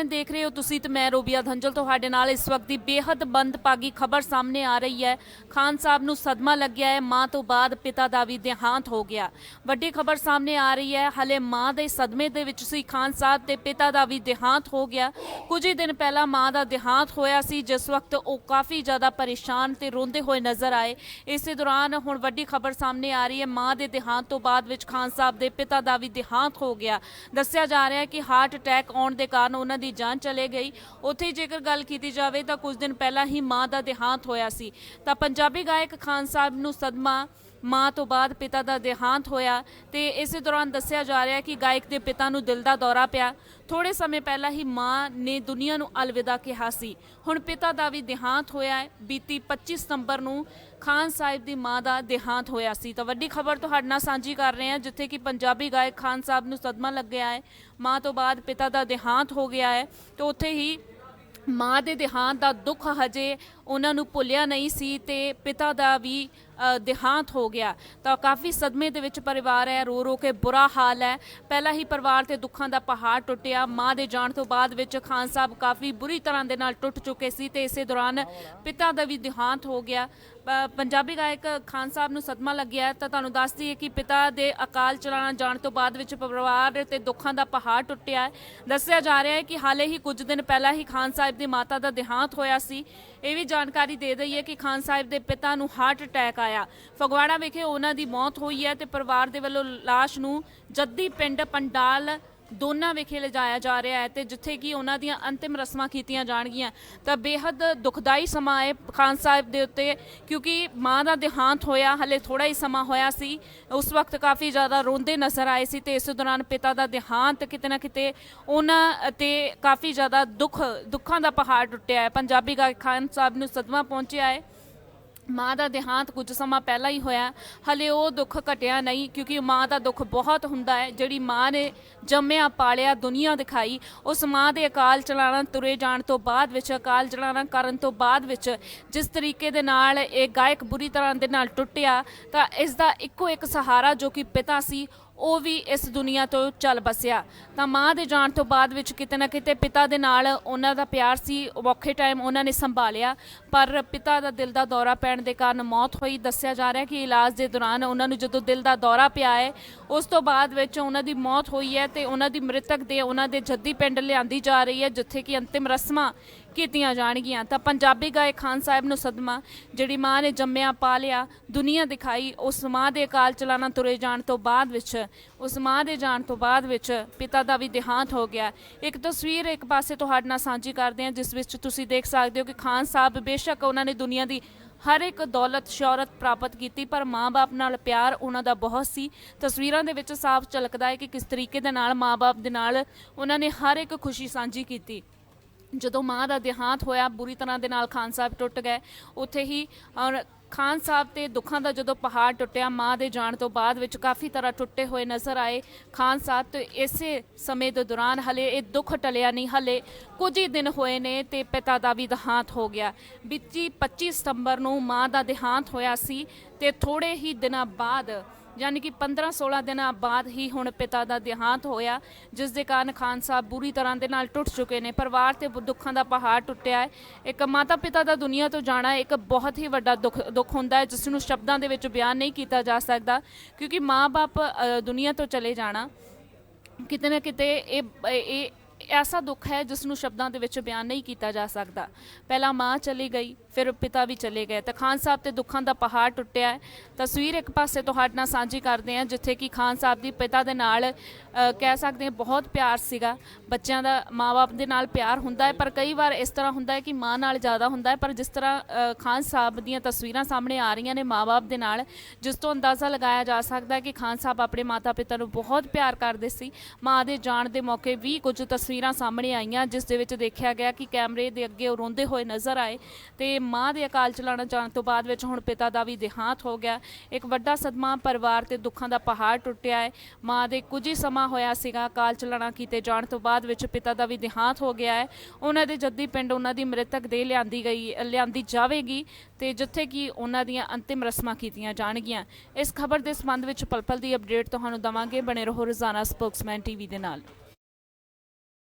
Spokesman ਦੇਖ ਰਹੇ ਹੋ, ਤੁਸੀਂ ਤੇ ਮੈਂ ਰੋਬੀਆ ਧੰਜਲ ਤੁਹਾਡੇ ਨਾਲ ਇਸ ਵਕਤ ਦੀ ਬੇਹੱਦ ਮੰਦਭਾਗੀ ਖਬਰ ਸਾਹਮਣੇ ਆ ਰਹੀ ਹੈ। ਖਾਨ ਸਾਹਿਬ ਨੂੰ ਸਦਮਾ ਲੱਗਿਆ ਹੈ, ਮਾਂ ਤੋਂ ਬਾਅਦ ਪਿਤਾ ਦਾ ਵੀ ਦੇਹਾਂਤ ਹੋ ਗਿਆ। ਵੱਡੀ ਖਬਰ ਸਾਹਮਣੇ ਆ ਰਹੀ ਹੈ, ਹਲੇ ਮਾਂ ਦੇ ਸਦਮੇ ਦੇ ਵਿੱਚ ਸੀ, ਖਾਨ ਸਾਹਿਬ ਤੇ ਪਿਤਾ ਦਾ ਵੀ ਦੇਹਾਂਤ ਹੋ ਗਿਆ। ਕੁਝ ਹੀ ਦਿਨ ਪਹਿਲਾਂ ਮਾਂ ਦਾ ਦੇਹਾਂਤ ਹੋਇਆ ਸੀ, ਜਿਸ ਵਕਤ ਉਹ ਕਾਫੀ ਜ਼ਿਆਦਾ ਪਰੇਸ਼ਾਨ ਤੇ ਰੋਂਦੇ ਹੋਏ ਨਜ਼ਰ ਆਏ। ਇਸੇ ਦੌਰਾਨ ਹੁਣ ਵੱਡੀ ਖਬਰ ਸਾਹਮਣੇ ਆ ਰਹੀ ਹੈ, ਮਾਂ ਦੇ ਦੇਹਾਂਤ ਤੋਂ ਬਾਅਦ ਵਿੱਚ ਖਾਨ ਸਾਹਿਬ ਦੇ ਪਿਤਾ ਦਾ ਵੀ ਦੇਹਾਂਤ ਹੋ ਗਿਆ। ਦੱਸਿਆ ਜਾ ਰਿਹਾ ਹੈ ਕਿ ਹਾਰਟ ਅਟੈਕ ਆਉਣ ਦੇ ਕਾਰਨ ਉਹਨਾਂ ਦੀ ਜਾਨ ਚਲੇ ਗਈ। ਉੱਥੇ ਜੇਕਰ ਗੱਲ ਕੀਤੀ ਜਾਵੇ ਤਾਂ ਕੁਝ ਦਿਨ ਪਹਿਲਾਂ ਹੀ ਮਾਂ ਦਾ ਦੇਹਾਂਤ ਹੋਇਆ ਸੀ। ਤਾਂ ਪੰਜਾਬੀ ਗਾਇਕ ਖਾਨ ਸਾਹਿਬ ਨੂੰ ਸਦਮਾ ਮਾਂ ਤੋਂ ਬਾਅਦ ਪਿਤਾ ਦਾ ਦੇਹਾਂਤ ਹੋਇਆ ਤੇ ਇਸੇ ਦੌਰਾਨ ਦੱਸਿਆ ਜਾ ਰਿਹਾ ਕਿ ਗਾਇਕ ਦੇ ਪਿਤਾ ਨੂੰ ਦਿਲ ਦਾ ਦੌਰਾ ਪਿਆ। ਥੋੜੇ ਸਮੇਂ ਪਹਿਲਾਂ ਹੀ ਮਾਂ ਨੇ ਦੁਨੀਆ ਨੂੰ ਅਲਵਿਦਾ ਕਿਹਾ ਸੀ। ਹੁਣ ਪਿਤਾ ਦਾ ਵੀ ਦੇਹਾਂਤ ਹੋਇਆ ਹੈ। ਬੀਤੀ 25 ਸਤੰਬਰ ਨੂੰ ਖਾਨ ਸਾਹਿਬ ਦੀ ਮਾਂ ਦਾ ਦੇਹਾਂਤ ਹੋਇਆ ਸੀ। ਤਾਂ ਵੱਡੀ ਖਬਰ ਤੁਹਾਡੇ ਨਾਲ ਸਾਂਝੀ ਕਰ ਰਹੇ ਹਾਂ, ਜਿੱਥੇ ਕਿ ਪੰਜਾਬੀ ਗਾਇਕ ਖਾਨ ਸਾਹਿਬ ਨੂੰ ਸਦਮਾ ਲੱਗਿਆ ਹੈ। ਮਾਂ ਤੋਂ ਬਾਅਦ ਪਿਤਾ ਦਾ ਦੇਹਾਂਤ ਹੋ ਗਿਆ ਹੈ। ਤੇ ਉੱਥੇ ਹੀ ਮਾਂ ਦੇ ਦੇਹਾਂਤ ਦਾ ਦੁੱਖ ਹਜੇ ਉਹਨਾਂ ਨੂੰ ਭੁੱਲਿਆ ਨਹੀਂ ਸੀ ਤੇ ਪਿਤਾ ਦਾ ਵੀ ਦੇਹਾਂਤ ਹੋ ਗਿਆ। ਤਾਂ ਕਾਫੀ ਸਦਮੇ ਦੇ ਵਿੱਚ ਪਰਿਵਾਰ ਹੈ, ਰੋ ਰੋ ਕੇ ਬੁਰਾ ਹਾਲ ਹੈ। ਪਹਿਲਾਂ ਹੀ ਪਰਿਵਾਰ ਤੇ ਦੁੱਖਾਂ ਦਾ ਪਹਾੜ ਟੁੱਟਿਆ। ਮਾਂ ਦੇ ਜਾਣ ਤੋਂ ਬਾਅਦ ਵਿੱਚ ਖਾਨ ਸਾਹਿਬ ਕਾਫੀ ਬੁਰੀ ਤਰ੍ਹਾਂ ਦੇ ਨਾਲ ਟੁੱਟ ਚੁੱਕੇ ਸੀ ਤੇ ਇਸੇ ਦੌਰਾਨ ਪਿਤਾ ਦਾ ਵੀ ਦੇਹਾਂਤ ਹੋ ਗਿਆ। ਪੰਜਾਬੀ ਗਾਇਕ ਖਾਨ ਸਾਹਿਬ ਨੂੰ ਸਦਮਾ ਲੱਗਿਆ। ਤਾਂ ਤੁਹਾਨੂੰ ਦੱਸ ਦਈਏ ਕਿ ਪਿਤਾ ਦੇ ਅਕਾਲ ਚਲਾਣਾ ਜਾਣ ਤੋਂ ਬਾਅਦ ਵਿੱਚ ਪਰਿਵਾਰ ਤੇ ਦੁੱਖਾਂ ਦਾ ਪਹਾੜ ਟੁੱਟਿਆ। ਹੈ ਦੱਸਿਆ ਜਾ ਰਿਹਾ ਹੈ ਕਿ ਹਾਲੇ ਹੀ ਕੁਝ ਦਿਨ ਪਹਿਲਾਂ ਹੀ ਖਾਨ ਸਾਹਿਬ ਦੀ ਮਾਤਾ ਦਾ ਦੇਹਾਂਤ ਹੋਇਆ ਸੀ। ਇਹ ਵੀ ਜਾਣਕਾਰੀ ਦੇ ਦਈਏ ਕਿ ਖਾਨ ਸਾਹਿਬ ਦੇ ਪਿਤਾ ਨੂੰ ਹਾਰਟ ਅਟੈਕ ਆਇਆ। ਫਗਵਾੜਾ ਵਿਖੇ ਉਹਨਾਂ ਦੀ ਮੌਤ ਹੋਈ ਹੈ ਤੇ ਪਰਿਵਾਰ ਦੇ ਵੱਲੋਂ ਲਾਸ਼ ਨੂੰ ਜੱਦੀ ਪਿੰਡ ਪੰਡਾਲ ਦੋਨਾਂ ਵਿਖੇ ਲਿਜਾਇਆ ਜਾ ਰਿਹਾ ਹੈ ਤੇ ਜਿੱਥੇ ਕਿ ਉਹਨਾਂ ਦੀਆਂ ਅੰਤਿਮ ਰਸਮਾਂ ਕੀਤੀਆਂ ਜਾਣਗੀਆਂ। ਤਾਂ ਬੇਹੱਦ ਦੁਖਦਾਈ ਸਮਾਂ ਹੈ ਖਾਨ ਸਾਹਿਬ ਦੇ ਉੱਤੇ, ਕਿਉਂਕਿ ਮਾਂ ਦਾ ਦੇਹਾਂਤ ਹੋਇਆ, ਹਲੇ ਥੋੜਾ ਹੀ ਸਮਾਂ ਹੋਇਆ ਸੀ। ਉਸ ਵਕਤ ਕਾਫੀ ਜ਼ਿਆਦਾ ਰੋਂਦੇ ਨਜ਼ਰ ਆਏ ਸੀ ਤੇ ਇਸ ਦੌਰਾਨ ਪਿਤਾ ਦਾ ਦੇਹਾਂਤ ਕਿਤੇ ਨਾ ਕਿਤੇ ਉਹਨਾਂ ਤੇ ਕਾਫੀ ਜ਼ਿਆਦਾ ਦੁੱਖ, ਦੁੱਖਾਂ ਦਾ ਪਹਾੜ ਟੁੱਟਿਆ ਹੈ। ਪੰਜਾਬੀ ਗਾਇਕ ਖਾਨ ਸਾਹਿਬ ਨੂੰ ਸਦਮਾ ਪਹੁੰਚਿਆ ਹੈ। ਮਾਂ ਦਾ ਦੇਹਾਂਤ ਕੁਝ ਸਮਾਂ ਪਹਿਲਾਂ ਹੀ ਹੋਇਆ। ਹਲੇ ਉਹ ਦੁੱਖ ਘਟਿਆ ਨਹੀਂ, ਕਿਉਂਕਿ ਮਾਂ ਦਾ ਦੁੱਖ ਬਹੁਤ ਹੁੰਦਾ ਹੈ। ਜਿਹੜੀ ਮਾਂ ਨੇ ਜੰਮਿਆ, ਪਾਲਿਆ, ਦੁਨੀਆ ਦਿਖਾਈ, ਉਸ ਮਾਂ ਦੇ ਅਕਾਲ ਚਲਾਣਾ ਤੁਰੇ ਜਾਣ ਤੋਂ ਬਾਅਦ ਵਿੱਚ, ਅਕਾਲ ਚਲਾਣਾ ਕਰਨ ਤੋਂ ਬਾਅਦ ਵਿੱਚ ਜਿਸ ਤਰੀਕੇ ਦੇ ਨਾਲ ਇਹ ਗਾਇਕ ਬੁਰੀ ਤਰ੍ਹਾਂ ਦੇ ਨਾਲ ਟੁੱਟਿਆ, ਤਾਂ ਇਸ ਦਾ ਇੱਕੋ ਇੱਕ ਸਹਾਰਾ ਜੋ ਕਿ ਪਿਤਾ ਸੀ ਉਹ ਵੀ ਇਸ ਦੁਨੀਆ ਤੋਂ ਚੱਲ ਬਸਿਆ। ਤਾਂ ਮਾਂ ਦੇ ਜਾਣ ਤੋਂ ਬਾਅਦ ਵਿੱਚ ਕਿਤੇ ਨਾ ਕਿਤੇ ਪਿਤਾ ਦੇ ਨਾਲ ਉਹਨਾਂ ਦਾ ਪਿਆਰ ਸੀ ਔਖੇ ਟਾਈਮ ਉਹਨਾਂ ਨੇ ਸੰਭਾਲਿਆ। ਪਰ ਪਿਤਾ ਦਾ ਦਿਲ ਦਾ ਦੌਰਾ ਪੈਣ ਦੇ ਕਾਰਨ ਮੌਤ ਹੋਈ। ਦੱਸਿਆ ਜਾ ਰਿਹਾ ਕਿ ਇਲਾਜ ਦੇ ਦੌਰਾਨ ਉਹਨਾਂ ਨੂੰ ਜਦੋਂ ਦਿਲ ਦਾ ਦੌਰਾ ਪਿਆ ਹੈ, ਉਸ ਤੋਂ ਬਾਅਦ ਵਿੱਚ ਉਹਨਾਂ ਦੀ ਮੌਤ ਹੋਈ ਹੈ ਤੇ ਉਹਨਾਂ ਦੀ ਮ੍ਰਿਤਕ ਦੇ ਉਹਨਾਂ ਦੇ ਜੱਦੀ ਪਿੰਡ ਲਿਆਂਦੀ ਜਾ ਰਹੀ ਹੈ, ਜਿੱਥੇ ਕਿ ਅੰਤਿਮ ਰਸਮਾਂ ਕੀਤੀਆਂ ਜਾਣਗੀਆਂ। ਤਾਂ ਪੰਜਾਬੀ ਗਾਇਕ ਖਾਨ ਸਾਹਿਬ ਨੂੰ ਸਦਮਾ, ਜਿਹੜੀ ਮਾਂ ਨੇ ਜੰਮਿਆ, ਪਾਲਿਆ, ਦੁਨੀਆ ਦਿਖਾਈ, ਉਸ ਮਾਂ ਦੇ ਅਕਾਲ ਚਲਾਣਾ ਤੁਰੇ ਜਾਣ ਤੋਂ ਬਾਅਦ ਵਿੱਚ, ਉਸ ਮਾਂ ਦੇ ਜਾਣ ਤੋਂ ਬਾਅਦ ਵਿੱਚ ਪਿਤਾ ਦਾ ਵੀ ਦੇਹਾਂਤ ਹੋ ਗਿਆ। ਇੱਕ ਤਸਵੀਰ ਇੱਕ ਪਾਸੇ ਤੁਹਾਡੇ ਨਾਲ ਸਾਂਝੀ ਕਰਦੇ ਹਾਂ, ਜਿਸ ਵਿੱਚ ਤੁਸੀਂ ਦੇਖ ਸਕਦੇ ਹੋ ਕਿ ਖਾਨ ਸਾਹਿਬ ਬੇਸ਼ੱਕ ਉਹਨਾਂ ਨੇ ਦੁਨੀਆ ਦੀ ਹਰ ਇੱਕ ਦੌਲਤ, ਸ਼ੌਹਰਤ ਪ੍ਰਾਪਤ ਕੀਤੀ, ਪਰ ਮਾਂ-ਬਾਪ ਨਾਲ ਪਿਆਰ ਉਹਨਾਂ ਦਾ ਬਹੁਤ ਸੀ। ਤਸਵੀਰਾਂ ਦੇ ਵਿੱਚ ਸਾਫ਼ ਝਲਕਦਾ ਹੈ ਕਿ ਕਿਸ ਤਰੀਕੇ ਦੇ ਨਾਲ ਮਾਂ-ਬਾਪ ਦੇ ਨਾਲ ਉਹਨਾਂ ਨੇ ਹਰ ਇੱਕ ਖੁਸ਼ੀ ਸਾਂਝੀ ਕੀਤੀ। ਜਦੋਂ ਮਾਂ ਦਾ ਦੇਹਾਂਤ ਹੋਇਆ, ਬੁਰੀ ਤਰ੍ਹਾਂ ਦੇ ਨਾਲ ਖਾਨ ਸਾਹਿਬ ਟੁੱਟ ਗਏ। ਉੱਥੇ ਹੀ, ਔਰ ਖਾਨ ਸਾਹਿਬ ਤੇ ਦੁੱਖਾਂ ਦਾ ਜਦੋਂ ਪਹਾੜ ਟੁੱਟਿਆ, ਮਾਂ ਦੇ ਜਾਣ ਤੋਂ ਬਾਅਦ ਵਿੱਚ ਕਾਫੀ ਤਰ੍ਹਾਂ ਟੁੱਟੇ ਹੋਏ ਨਜ਼ਰ ਆਏ। ਖਾਨ ਸਾਹਿਬ ਤੇ ਇਸੇ ਸਮੇਂ ਦੇ ਦੌਰਾਨ ਹਲੇ ਇਹ ਦੁੱਖ ਟਲਿਆ ਨਹੀਂ, ਹਲੇ ਕੁਝ ਹੀ ਦਿਨ ਹੋਏ ਨੇ ਤੇ ਪਿਤਾ ਦਾ ਵੀ ਦੇਹਾਂਤ ਹੋ ਗਿਆ। ਬੀਤੀ 25 ਸਤੰਬਰ ਨੂੰ ਮਾਂ ਦਾ ਦੇਹਾਂਤ ਹੋਇਆ ਸੀ ਤੇ ਥੋੜੇ ਹੀ ਦਿਨਾਂ ਬਾਅਦ ਯਾਨੀ ਕਿ 15-16 ਦਿਨਾਂ ਬਾਅਦ ਹੀ ਹੁਣ ਪਿਤਾ ਦਾ ਦੇਹਾਂਤ ਹੋਇਆ, ਜਿਸ ਦੇ ਕਾਰਨ ਖਾਨ ਸਾਹਿਬ ਬੁਰੀ ਤਰ੍ਹਾਂ ਦੇ ਨਾਲ ਟੁੱਟ ਚੁੱਕੇ ਨੇ। ਪਰਿਵਾਰ ਤੇ ਦੁੱਖਾਂ ਦਾ ਪਹਾੜ ਟੁੱਟਿਆ ਹੈ। ਇੱਕ ਮਾਤਾ ਪਿਤਾ ਦਾ ਦੁਨੀਆ ਤੋਂ ਜਾਣਾ ਇੱਕ ਬਹੁਤ ਹੀ ਵੱਡਾ ਦੁੱਖ ਦੁੱਖ ਹੁੰਦਾ ਹੈ, ਜਿਸ ਨੂੰ ਸ਼ਬਦਾਂ ਦੇ ਵਿੱਚ ਬਿਆਨ ਨਹੀਂ ਕੀਤਾ ਜਾ ਸਕਦਾ, ਕਿਉਂਕਿ ਮਾਂ-ਬਾਪ ਦੁਨੀਆ ਤੋਂ ਚਲੇ ਜਾਣਾ, ਕਿਤੇ ਨਾ ਕਿਤੇ ਇਹ ਇਹ ਐਸਾ ਦੁੱਖ ਹੈ, ਜਿਸ ਨੂੰ ਸ਼ਬਦਾਂ ਦੇ ਵਿੱਚ ਬਿਆਨ ਨਹੀਂ ਕੀਤਾ ਜਾ ਸਕਦਾ। ਪਹਿਲਾਂ ਮਾਂ ਚਲੀ ਗਈ ਫਿਰ ਪਿਤਾ ਵੀ ਚਲੇ ਗਏ। ਤਾਂ ਖਾਨ ਸਾਹਿਬ ਤੇ ਦੁੱਖਾਂ ਦਾ ਪਹਾੜ ਟੁੱਟਿਆ ਹੈ। ਤਸਵੀਰ ਇੱਕ ਪਾਸੇ ਤੁਹਾਡੇ ਨਾਲ ਸਾਂਝੀ ਕਰਦੇ ਹਾਂ ਜਿੱਥੇ ਕਿ ਖਾਨ ਸਾਹਿਬ ਦੀ ਪਿਤਾ ਦੇ ਨਾਲ ਅ, ਕਹਿ ਸਕਦੇ ਹਾਂ ਬਹੁਤ ਪਿਆਰ ਸੀਗਾ। ਬੱਚਿਆਂ ਦਾ ਮਾਪੇ ਦੇ ਨਾਲ ਪਿਆਰ ਹੁੰਦਾ ਹੈ ਪਰ ਕਈ ਵਾਰ ਇਸ ਤਰ੍ਹਾਂ ਹੁੰਦਾ ਹੈ ਕਿ ਮਾਂ ਨਾਲ ਜ਼ਿਆਦਾ ਹੁੰਦਾ ਹੈ। ਪਰ ਜਿਸ ਤਰ੍ਹਾਂ ਅ, ਖਾਨ ਸਾਹਿਬ ਦੀਆਂ ਤਸਵੀਰਾਂ ਸਾਹਮਣੇ ਆ ਰਹੀਆਂ ਨੇ ਮਾਪੇ ਦੇ ਨਾਲ ਜਿਸ ਤੋਂ ਅੰਦਾਜ਼ਾ ਲਗਾਇਆ ਜਾ ਸਕਦਾ ਹੈ ਕਿ ਖਾਨ ਸਾਹਿਬ ਆਪਣੇ ਮਾਤਾ ਪਿਤਾ ਨੂੰ ਬਹੁਤ ਪਿਆਰ ਕਰਦੇ ਸੀ। ਮਾਂ ਦੇ ਜਾਣ ਦੇ ਮੌਕੇ ਵੀ ਕੁਝ ਤਸਵੀਰਾਂ ਸਾਹਮਣੇ ਆਈਆਂ ਜਿਸ ਦੇ ਵਿੱਚ ਦੇਖਿਆ ਗਿਆ ਕਿ ਕੈਮਰੇ ਦੇ ਅੱਗੇ ਉਹ ਰੋਂਦੇ ਹੋਏ ਨਜ਼ਰ ਆਏ ਤੇ ਮਾਂ ਦੇ ਅਕਾਲ ਚਲਾਣਾ ਜਾਣ ਤੋਂ ਬਾਅਦ ਵਿੱਚ ਹੁਣ ਪਿਤਾ ਦਾ ਵੀ ਦੇਹਾਂਤ ਹੋ ਗਿਆ। ਇੱਕ ਵੱਡਾ ਸਦਮਾ ਪਰਿਵਾਰ ਤੇ ਦੁੱਖਾਂ ਦਾ ਪਹਾੜ ਟੁੱਟਿਆ ਹੈ। ਮਾਂ ਦੇ ਕੁਝ ਹੀ ਸਮਾਂ ਹੋਇਆ ਸੀਗਾ ਅਕਾਲ ਚਲਾਣਾ ਕੀਤੇ ਜਾਣ ਤੋਂ ਬਾਅਦ ਵਿੱਚ ਪਿਤਾ ਦਾ ਵੀ ਦੇਹਾਂਤ ਹੋ ਗਿਆ ਹੈ। ਉਹਨਾਂ ਦੇ ਜੱਦੀ ਪਿੰਡ ਉਹਨਾਂ ਦੀ ਮ੍ਰਿਤਕ ਦੇ ਲਿਆਂਦੀ ਗਈ, ਲਿਆਂਦੀ ਜਾਵੇਗੀ ਤੇ ਜਿੱਥੇ ਕਿ ਉਹਨਾਂ ਦੀਆਂ ਅੰਤਿਮ ਰਸਮਾਂ ਕੀਤੀਆਂ ਜਾਣਗੀਆਂ। ਇਸ ਖਬਰ ਦੇ ਸੰਬੰਧ ਵਿੱਚ ਪਲ ਪਲ ਦੀ ਅਪਡੇਟ ਤੁਹਾਨੂੰ ਦਵਾਂਗੇ। ਬਣੇ ਰਹੋ ਰੋਜ਼ਾਨਾ ਸਪੋਕਸਮੈਨ ਟੀਵੀ ਦੇ ਨਾਲ।